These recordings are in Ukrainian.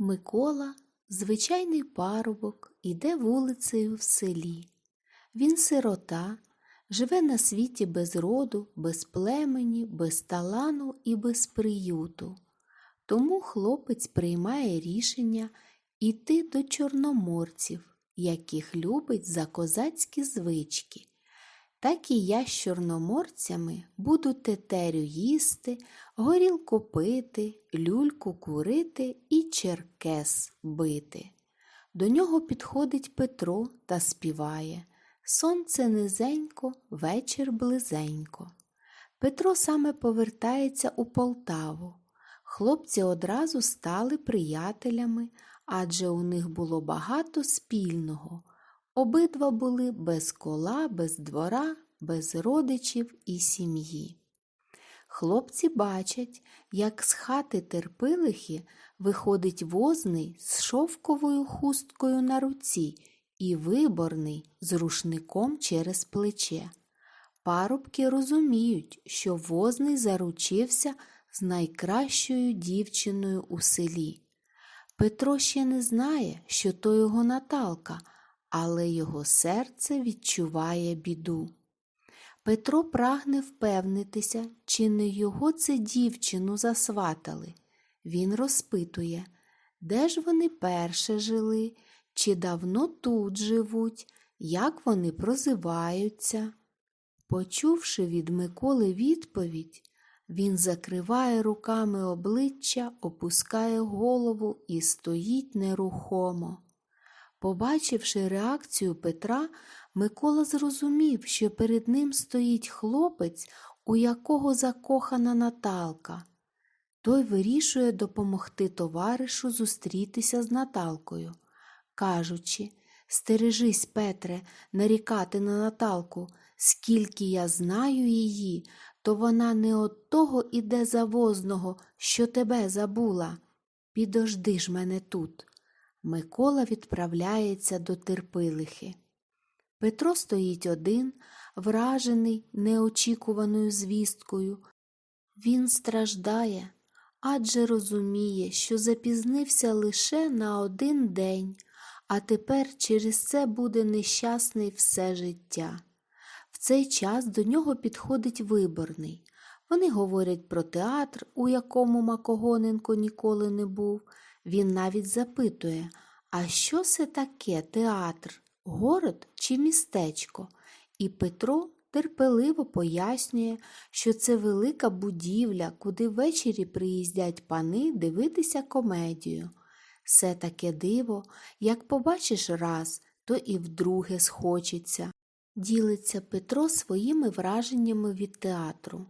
Микола, звичайний парубок, іде вулицею в селі. Він сирота, живе на світі без роду, без племені, без талану і без приюту. Тому хлопець приймає рішення іти до чорноморців, яких любить за козацькі звички. Так і я з чорноморцями буду тетерю їсти, горілку пити, люльку курити і черкес бити. До нього підходить Петро та співає Сонце низенько, вечір близенько. Петро саме повертається у Полтаву. Хлопці одразу стали приятелями, адже у них було багато спільного. Обидва були без кола, без двора, без родичів і сім'ї. Хлопці бачать, як з хати терпилихи виходить возний з шовковою хусткою на руці і виборний з рушником через плече. Парубки розуміють, що возний заручився з найкращою дівчиною у селі. Петро ще не знає, що то його Наталка, але його серце відчуває біду. Петро прагне впевнитися, чи не його це дівчину засватали. Він розпитує, де ж вони перше жили, чи давно тут живуть, як вони прозиваються. Почувши від Миколи відповідь, він закриває руками обличчя, опускає голову і стоїть нерухомо. Побачивши реакцію Петра, Микола зрозумів, що перед ним стоїть хлопець, у якого закохана Наталка. Той вирішує допомогти товаришу зустрітися з Наталкою, кажучи Стережись, Петре, нарікати на Наталку, скільки я знаю її, то вона не от того іде завозного, що тебе забула. Підожди ж мене тут. Микола відправляється до терпилихи. Петро стоїть один, вражений неочікуваною звісткою. Він страждає, адже розуміє, що запізнився лише на один день, а тепер через це буде нещасний все життя. В цей час до нього підходить виборний. Вони говорять про театр, у якому Макогоненко ніколи не був. Він навіть запитує, а що це таке театр, город чи містечко? І Петро терпеливо пояснює, що це велика будівля, куди ввечері приїздять пани дивитися комедію. Все таке диво, як побачиш раз, то і вдруге схочеться. Ділиться Петро своїми враженнями від театру.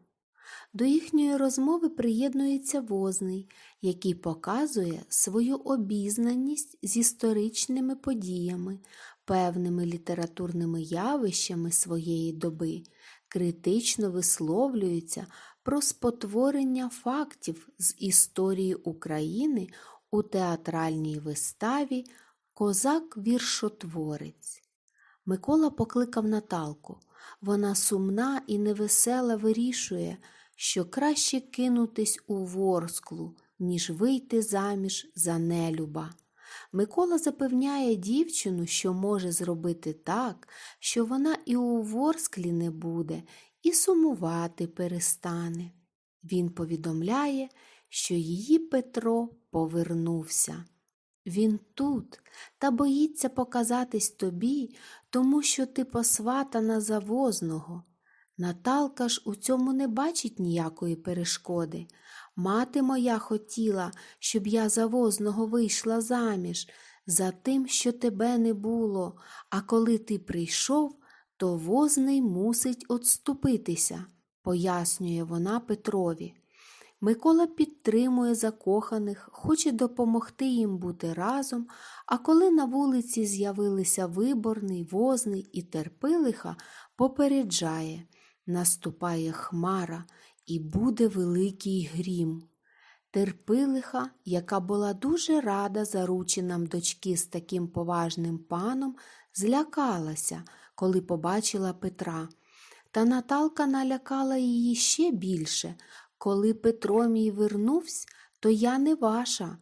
До їхньої розмови приєднується возний, який показує свою обізнаність з історичними подіями, певними літературними явищами своєї доби, критично висловлюється про спотворення фактів з історії України у театральній виставі Козак-віршотворець. Микола покликав Наталку. Вона сумна і невесела вирішує, що краще кинутись у ворсклу, ніж вийти заміж за нелюба. Микола запевняє дівчину, що може зробити так, що вона і у ворсклі не буде, і сумувати перестане. Він повідомляє, що її Петро повернувся. Він тут та боїться показатись тобі, тому що ти посватана завозного. Наталка ж у цьому не бачить ніякої перешкоди. Мати моя хотіла, щоб я завозного вийшла заміж, за тим, що тебе не було, а коли ти прийшов, то возний мусить отступитися, пояснює вона Петрові. Микола підтримує закоханих, хоче допомогти їм бути разом, а коли на вулиці з'явилися виборний, возний і терпилиха, попереджає наступає хмара і буде великий грім. Терпилиха, яка була дуже рада заручинам дочки з таким поважним паном, злякалася, коли побачила Петра. Та Наталка налякала її ще більше. Коли Петро мій вернувся, то я не ваша.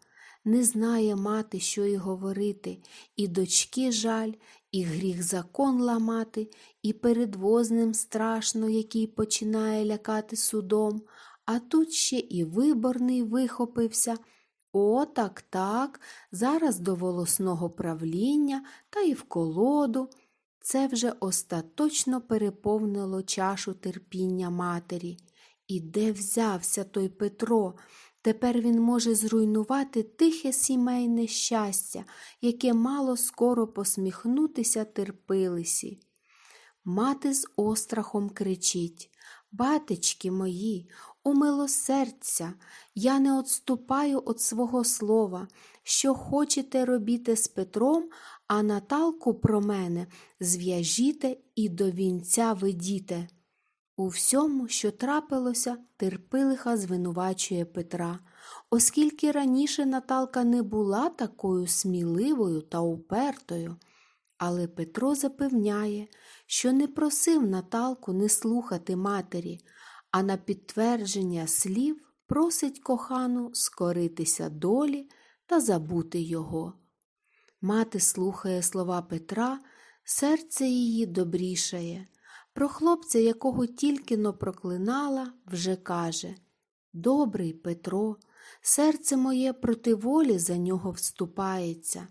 Не знає мати, що й говорити, і дочки жаль, і гріх закон ламати, і перед возним страшно, який починає лякати судом, а тут ще і виборний вихопився. О, так, так, зараз до волосного правління та й в колоду. Це вже остаточно переповнило чашу терпіння матері. І де взявся той Петро? Тепер він може зруйнувати тихе сімейне щастя, яке мало скоро посміхнутися терпилисі. Мати з острахом кричить Батечки мої, умилосердься, я не отступаю від свого слова. Що хочете робіте з Петром, а Наталку про мене зв'яжіте і до вінця ведіте. У всьому, що трапилося, терпилиха звинувачує Петра, оскільки раніше Наталка не була такою сміливою та упертою. Але Петро запевняє, що не просив Наталку не слухати матері, а на підтвердження слів просить кохану скоритися долі та забути його. Мати слухає слова Петра, серце її добрішає. Про хлопця, якого тільки но проклинала, вже каже Добрий Петро, серце моє проти волі за нього вступається.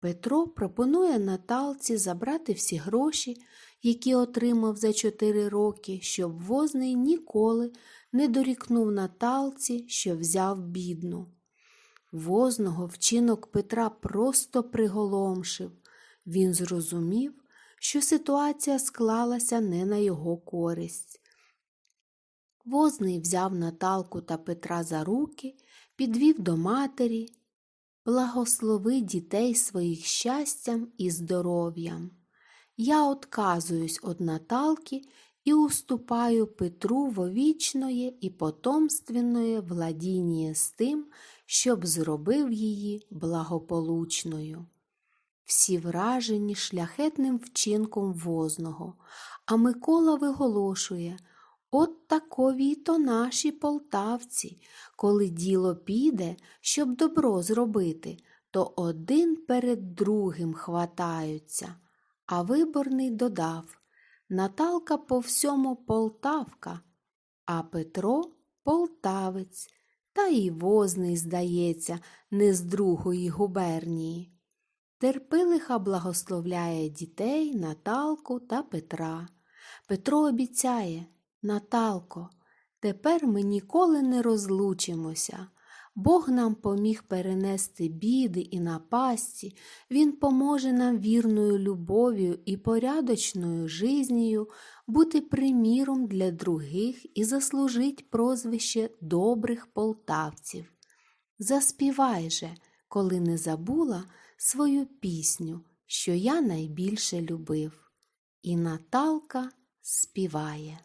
Петро пропонує Наталці забрати всі гроші, які отримав за чотири роки, щоб возний ніколи не дорікнув Наталці, що взяв бідну. Возного вчинок Петра просто приголомшив. Він зрозумів, що ситуація склалася не на його користь. Возний взяв Наталку та Петра за руки, підвів до матері, благослови дітей своїх щастям і здоров'ям. Я отказуюсь від Наталки і уступаю Петру вовічної і потомственної владіння з тим, щоб зробив її благополучною. Всі вражені шляхетним вчинком возного, а Микола виголошує От такові то наші полтавці, коли діло піде, щоб добро зробити, то один перед другим хватаються. А виборний додав Наталка по всьому полтавка, а Петро полтавець, та й возний, здається, не з другої губернії. Терпилиха благословляє дітей, Наталку та Петра. Петро обіцяє Наталко, тепер ми ніколи не розлучимося. Бог нам поміг перенести біди і напасті, Він поможе нам вірною любов'ю і порядочною жизнію бути приміром для других і заслужить прозвище добрих полтавців. Заспівай же, коли не забула свою пісню, що я найбільше любив. І Наталка співає.